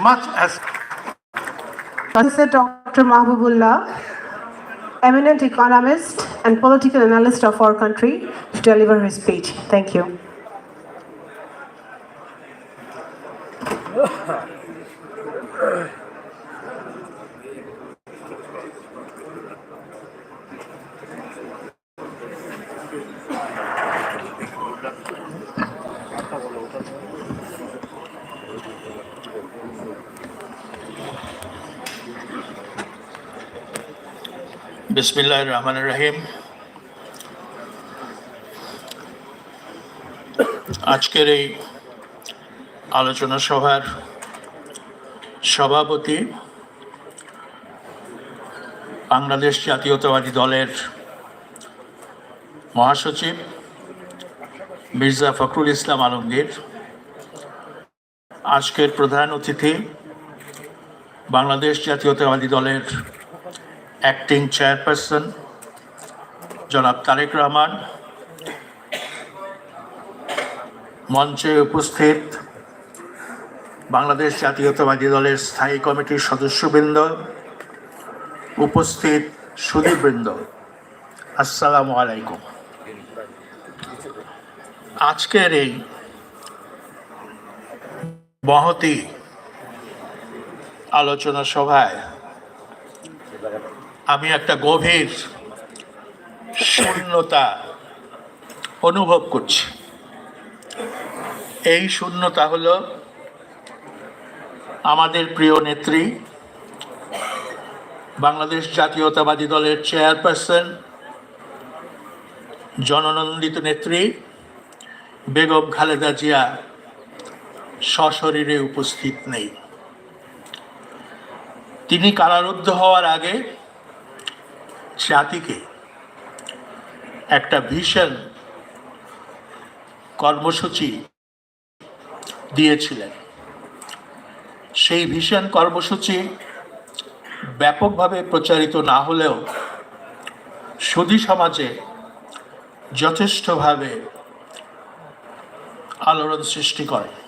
much as Professor Dr. Mahbubullah, eminent economist and political analyst of our country, to deliver his speech. Thank you. বিসমিল্লাহ রহমান রহিম। আজকের এই আলোচনা সভার সভাপতি বাংলাদেশ জাতীয়তাবাদী দলের মহাসচিব মির্জা ফখরুল ইসলাম আলমগীর। আজকের প্রধান অতিথি বাংলাদেশ জাতীয়তাবাদী দলের অ্যাক্টিং চেয়ারপারসন জনাব তারেক রহমান। মঞ্চে উপস্থিত বাংলাদেশ জাতীয়তাবাদী দলের স্থায়ী কমিটির সদস্যবৃন্দ, উপস্থিত সুদীবৃন্দ আসসালামু আলাইকুম। আজকের এই মহতি আলোচনা সভায় আমি একটা গভীর শূন্যতা অনুভব করছি। এই শূন্যতা হলো আমাদের প্রিয় নেত্রী, বাংলাদেশ জাতীয়তাবাদী দলের চেয়ারপারসন, জননন্দিত নেত্রী বেগম খালেদা জিয়া সশরীরে উপস্থিত নেই। তিনি কারারুদ্ধ হওয়ার আগে জাতিকে একটা ভীষণ কর্মসূচি দিয়েছিলেন। সেই ভীষণ কর্মসূচি ব্যাপকভাবে প্রচারিত না হলেও সুধী সমাজে যথেষ্টভাবে আলোড়ন সৃষ্টি করে।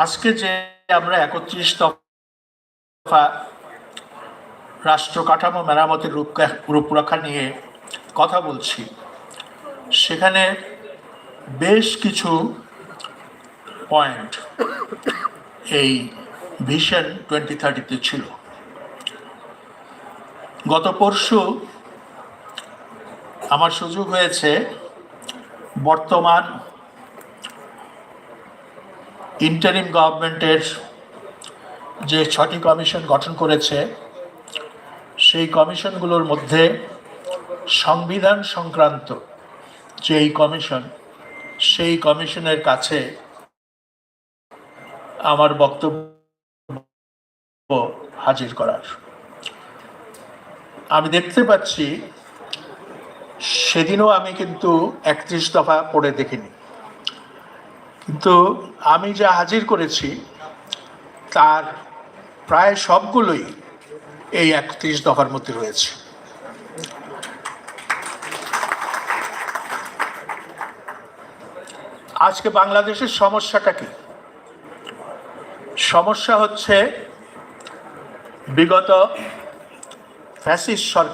আজকে যে আমরা একত্রিশ দফা রাষ্ট্র কাঠামো মেরামতের রূপ রূপরেখা নিয়ে কথা বলছি, সেখানে বেশ কিছু পয়েন্ট এই ভিশন টোয়েন্টি থার্টিতে ছিল। গত পরশু আমার সুযোগ হয়েছে বর্তমান ইন্টারিম গভর্নমেন্টের যে ছটি কমিশন গঠন করেছে, সেই কমিশনগুলোর মধ্যে সংবিধান সংক্রান্ত যে এই কমিশন সেই কমিশনের কাছে আমার বক্তব্য হাজির করার। আমি দেখতে পাচ্ছি, সেদিনও আমি কিন্তু একত্রিশ দফা পড়ে দেখিনি। কিন্তু আমি যা হাজির করেছি, তার প্রায় সবগুলোই এই একত্রিশ দফার মধ্যে রয়েছে। আজকে বাংলাদেশের সমস্যাটা কি? সমস্যা হচ্ছে বিগত ফ্যাসিস্ট সরকার